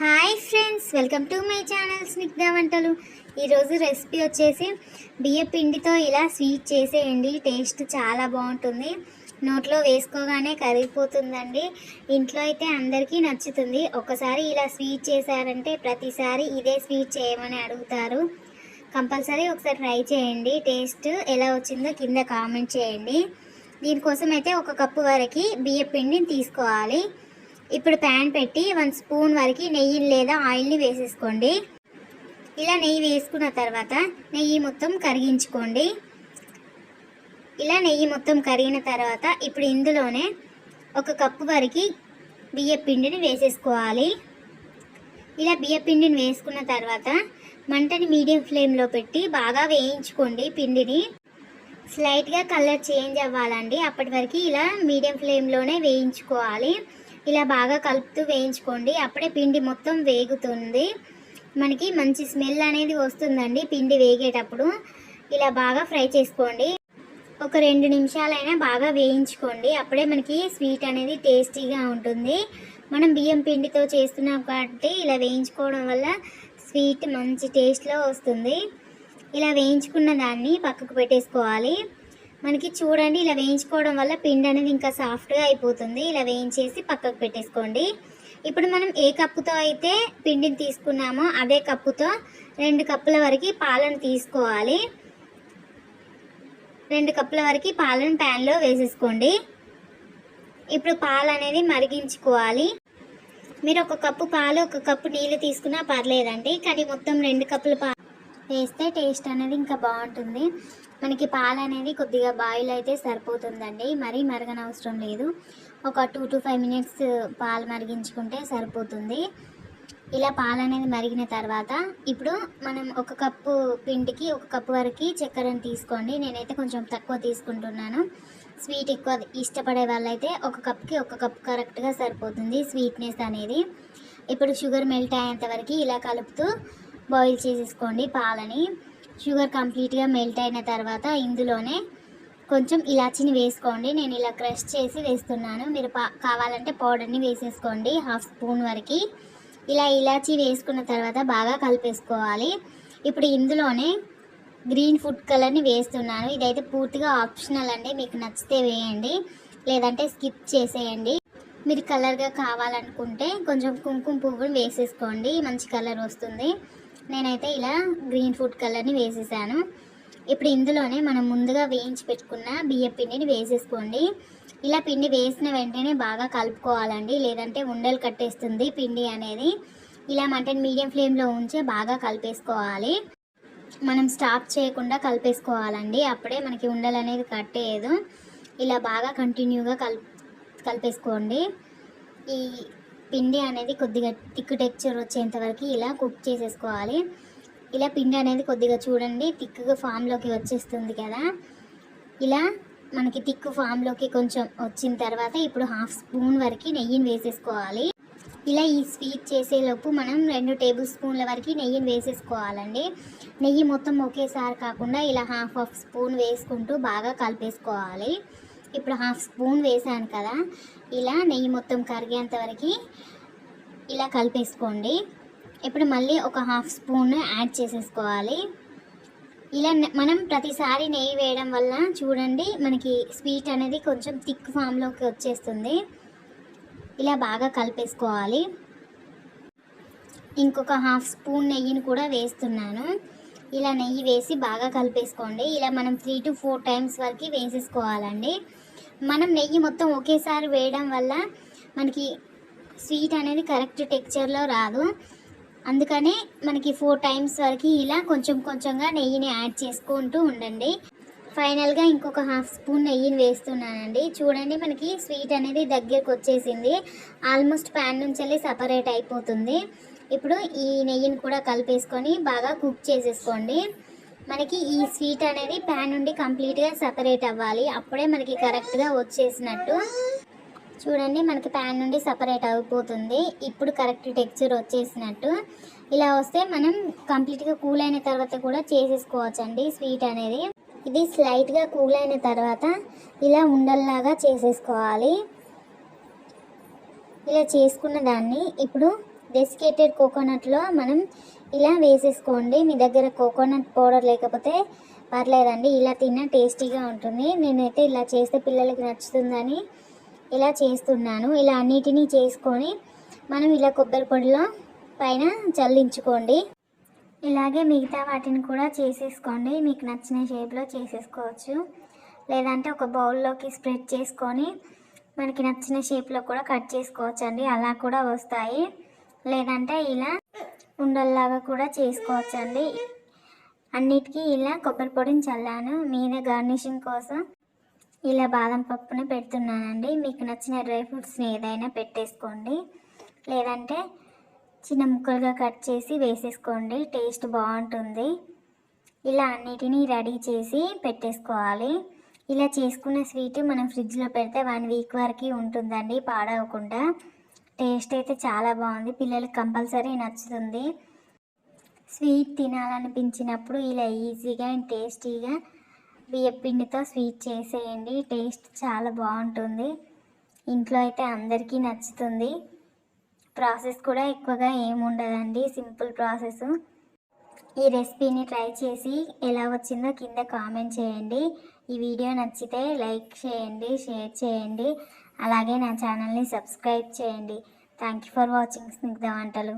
Hi friends welcome to my channel Snigdha వంటలు. ఈరోజు recipe వచ్చేసి బియ్య పిండితో ఇలా స్వీట్ చేసేయండి టేస్ట్ చాలా బాగుంటుంది. నోట్లో వేసుకోగానే కరిగిపోతుందండి. ఇంట్లో అయితే అందరికీ నచ్చుతుంది. ఒకసారి ఇలా స్వీట్ చేశారంటే ప్రతిసారి ఇదే స్వీట్ చేయమని అడుగుతారు. కంపల్సరీ ఒకసారి ట్రై చేయండి టేస్ట్ ఎలా వచ్చిందో కింద కామెంట్ చేయండి. దీనికోసం అయితే ఒక కప్పు వరకు బియ్య పిండిని తీసుకోవాలి. ఇప్పుడు ప్యాన్ పెట్టి వన్ స్పూన్ వరకు నెయ్యి లేదా ఆయిల్ని వేసేసుకోండి. ఇలా నెయ్యి వేసుకున్న తర్వాత నెయ్యి మొత్తం కరిగించుకోండి. ఇలా నెయ్యి మొత్తం కరిగిన తర్వాత ఇప్పుడు ఇందులోనే ఒక కప్పు వరకు బియ్య పిండిని వేసేసుకోవాలి. ఇలా బియ్య పిండిని వేసుకున్న తర్వాత మంటని మీడియం ఫ్లేమ్లో పెట్టి బాగా వేయించుకోండి పిండిని. స్లైట్గా కలర్ చేంజ్ అవ్వాలండి. అప్పటి వరకు ఇలా మీడియం ఫ్లేమ్లోనే వేయించుకోవాలి. ఇలా బాగా కలుపుతూ వేయించుకోండి. అప్పుడే పిండి మొత్తం వేగుతుంది. మనకి మంచి స్మెల్ అనేది వస్తుందండి పిండి వేగేటప్పుడు. ఇలా బాగా ఫ్రై చేసుకోండి. ఒక రెండు నిమిషాలైనా బాగా వేయించుకోండి. అప్పుడే మనకి స్వీట్ అనేది టేస్టీగా ఉంటుంది. మనం బియ్యం పిండితో చేస్తున్నాం కాబట్టి ఇలా వేయించుకోవడం వల్ల స్వీట్ మంచి టేస్ట్లో వస్తుంది. ఇలా వేయించుకున్న దాన్ని పక్కకు పెట్టేసుకోవాలి. మనకి చూడండి ఇలా వేయించుకోవడం వల్ల పిండి అనేది ఇంకా సాఫ్ట్గా అయిపోతుంది. ఇలా వేయించేసి పక్కకు పెట్టేసుకోండి. ఇప్పుడు మనం ఏ కప్పుతో అయితే పిండిని తీసుకున్నామో అదే కప్పుతో రెండు కప్పుల వరకు పాలను తీసుకోవాలి. రెండు కప్పుల వరకు పాలను ప్యాన్లో వేసేసుకోండి. ఇప్పుడు పాలు అనేది మరిగించుకోవాలి. మీరు ఒక కప్పు పాలు ఒక కప్పు నీళ్ళు తీసుకున్నా పర్లేదండి కానీ మొత్తం రెండు కప్పుల పాలు వేస్తే టేస్ట్ అనేది ఇంకా బాగుంటుంది. మనకి పాలు అనేది కొద్దిగా బాయిల్ అయితే సరిపోతుందండి. మరీ మరగనవసరం లేదు. ఒక టూ టు ఫైవ్ మినిట్స్ పాలు మరిగించుకుంటే సరిపోతుంది. ఇలా పాలు అనేది మరిగిన తర్వాత ఇప్పుడు మనం ఒక కప్పు పిండికి ఒక కప్పు వరకు చక్కెరని తీసుకోండి. నేనైతే కొంచెం తక్కువ తీసుకుంటున్నాను. స్వీట్ ఎక్కువ ఇష్టపడే వాళ్ళైతే ఒక కప్కి ఒక కప్ కరెక్ట్గా సరిపోతుంది స్వీట్నెస్ అనేది. ఇప్పుడు షుగర్ మెల్ట్ అయ్యేంత వరకు ఇలా కలుపుతూ బాయిల్ చేసేసుకోండి పాలని. షుగర్ కంప్లీట్గా మెల్ట్ అయిన తర్వాత ఇందులోనే కొంచెం ఇలాచీని వేసుకోండి. నేను ఇలా క్రష్ చేసి వేస్తున్నాను. మీరు పా కావాలంటే పౌడర్ని వేసేసుకోండి. హాఫ్ స్పూన్ వరకు. ఇలా ఇలాచీ వేసుకున్న తర్వాత బాగా కలిపేసుకోవాలి. ఇప్పుడు ఇందులోనే గ్రీన్ ఫుడ్ కలర్ని వేస్తున్నాను. ఇదైతే పూర్తిగా ఆప్షనల్ అండి. మీకు నచ్చితే వేయండి. లేదంటే స్కిప్ చేసేయండి. మీరు కలర్గా కావాలనుకుంటే కొంచెం కుంకుమ పువ్వుని వేసేసుకోండి. మంచి కలర్ వస్తుంది. నేనైతే ఇలా గ్రీన్ ఫుడ్ కలర్ని వేసేసాను. ఇప్పుడు ఇందులోనే మనం ముందుగా వేయించి పెట్టుకున్న బియ్యం పిండిని వేసేసుకోండి. ఇలా పిండి వేసిన వెంటనే బాగా కలుపుకోవాలండి. లేదంటే ఉండలు కట్టేస్తుంది పిండి అనేది. ఇలా మటన్ మీడియం ఫ్లేమ్లో ఉంచి బాగా కలిపేసుకోవాలి. మనం స్టాప్ చేయకుండా కలిపేసుకోవాలండి. అప్పుడే మనకి ఉండలు అనేది కట్టేయదు. ఇలా బాగా కంటిన్యూగా కల్ కలిపేసుకోండి. ఈ పిండి అనేది కొద్దిగా థిక్ టెక్చర్ వచ్చేంత వరకు ఇలా కుక్ చేసేసుకోవాలి. ఇలా పిండి అనేది కొద్దిగా చూడండి థిక్గా ఫామ్లోకి వచ్చేస్తుంది కదా. ఇలా మనకి థిక్ ఫామ్లోకి కొంచెం వచ్చిన తర్వాత ఇప్పుడు హాఫ్ స్పూన్ వరకు నెయ్యిని వేసేసుకోవాలి. ఇలా ఈ స్వీట్ చేసేలోపు మనం రెండు టేబుల్ స్పూన్ల వరకు నెయ్యిని వేసేసుకోవాలండి. నెయ్యి మొత్తం ఒకేసారి కాకుండా ఇలా హాఫ్ హాఫ్ స్పూన్ వేసుకుంటూ బాగా కలిపేసుకోవాలి. ఇప్పుడు హాఫ్ స్పూన్ వేసాను కదా ఇలా నెయ్యి మొత్తం కరిగేంత వరకు ఇలా కలిపేసుకోండి. ఇప్పుడు మళ్ళీ ఒక హాఫ్ స్పూన్ యాడ్ చేసేసుకోవాలి. ఇలా నె- మనం ప్రతిసారి నెయ్యి వేయడం వల్ల చూడండి మనకి స్వీట్ అనేది కొంచెం థిక్ ఫామ్లోకి వచ్చేస్తుంది. ఇలా బాగా కలిపేసుకోవాలి. ఇంకొక హాఫ్ స్పూన్ నెయ్యిని కూడా వేస్తున్నాను. ఇలా నెయ్యి వేసి బాగా కలిపేసుకోండి. ఇలా మనం త్రీ టు ఫోర్ టైమ్స్ వరకు వేసేసుకోవాలండి. మనం నెయ్యి మొత్తం ఒకేసారి వేయడం వల్ల మనకి స్వీట్ అనేది కరెక్ట్ టెక్చర్లో రాదు. అందుకనే మనకి ఫోర్ టైమ్స్ వరకు ఇలా కొంచెం కొంచెంగా నెయ్యిని యాడ్ చేసుకుంటూ ఉండండి. ఫైనల్గా ఇంకొక హాఫ్ స్పూన్ నెయ్యిని వేస్తున్నానండి. చూడండి మనకి స్వీట్ అనేది దగ్గరకు వచ్చేసింది. ఆల్మోస్ట్ ప్యాన్ నుంచి వెళ్ళి సపరేట్ అయిపోతుంది. ఇప్పుడు ఈ నెయ్యిని కూడా కలిపేసుకొని బాగా కుక్ చేసేసుకోండి. మనకి ఈ స్వీట్ అనేది ప్యాన్ నుండి కంప్లీట్గా సపరేట్ అవ్వాలి. అప్పుడే మనకి కరెక్ట్గా వచ్చేసినట్టు. చూడండి మనకి ప్యాన్ నుండి సపరేట్ అయిపోతుంది. ఇప్పుడు కరెక్ట్ టెక్చర్ వచ్చేసినట్టు. ఇలా వస్తే మనం కంప్లీట్గా కూల్ అయిన తర్వాత కూడా చేసేసుకోవచ్చండి స్వీట్ అనేది. ఇది స్లైట్గా కూల్ అయిన తర్వాత ఇలా ఉండల్లాగా చేసేసుకోవాలి. ఇలా చేసుకున్న దాన్ని ఇప్పుడు డెసికేటెడ్ కోకోనట్లో మనం ఇలా వేసేసుకోండి. మీ దగ్గర కోకోనట్ పౌడర్ లేకపోతే పర్లేదండి. ఇలా తిన్నా టేస్టీగా ఉంటుంది. నేనైతే ఇలా చేస్తే పిల్లలకి నచ్చుతుందని ఇలా చేస్తున్నాను. ఇలా అన్నిటినీ చేసుకొని మనం ఇలా కొబ్బరి పొడిలో పైన చల్లించుకోండి. ఇలాగే మిగతా వాటిని కూడా చేసేసుకోండి. మీకు నచ్చిన షేప్లో చేసేసుకోవచ్చు. లేదంటే ఒక బౌల్లోకి స్ప్రెడ్ చేసుకొని మనకి నచ్చిన షేప్లో కూడా కట్ చేసుకోవచ్చు అండి అలా కూడా వస్తాయి. లేదంటే ఇలా ఉండల్లాగా కూడా చేసుకోవచ్చు అండి అన్నిటికీ ఇలా కొబ్బరి పొడిని చల్లాను. మీద గార్నిషింగ్ కోసం ఇలా బాదం పప్పుని పెడుతున్నానండి. మీకు నచ్చిన డ్రై ఫ్రూట్స్ని ఏదైనా పెట్టేసుకోండి. లేదంటే చిన్న ముక్కలుగా కట్ చేసి వేసేసుకోండి. టేస్ట్ బాగుంటుంది. ఇలా అన్నిటినీ రెడీ చేసి పెట్టేసుకోవాలి. ఇలా చేసుకున్న స్వీట్ మనం ఫ్రిడ్జ్లో పెడితే వన్ వీక్ వరకు ఉంటుందండి పాడవకుండా. టేస్ట్ అయితే చాలా బాగుంది. పిల్లలకి కంపల్సరీ నచ్చుతుంది. స్వీట్ తినాలనిపించినప్పుడు ఇలా ఈజీగా అండ్ టేస్టీగా బియ్యపిండితో స్వీట్ చేసేయండి. టేస్ట్ చాలా బాగుంటుంది. ఇంట్లో అయితే అందరికీ నచ్చుతుంది. ప్రాసెస్ కూడా ఎక్కువగా ఏముండదండి. Simple process. ఈ రెసిపీని ట్రై చేసి ఎలా వచ్చిందో కింద కామెంట్ చేయండి. ఈ వీడియో నచ్చితే లైక్ చేయండి షేర్ చేయండి. అలాగే నా ఛానల్ని సబ్స్క్రైబ్ చేయండి. Thank you for watching Snigdha వంటలు.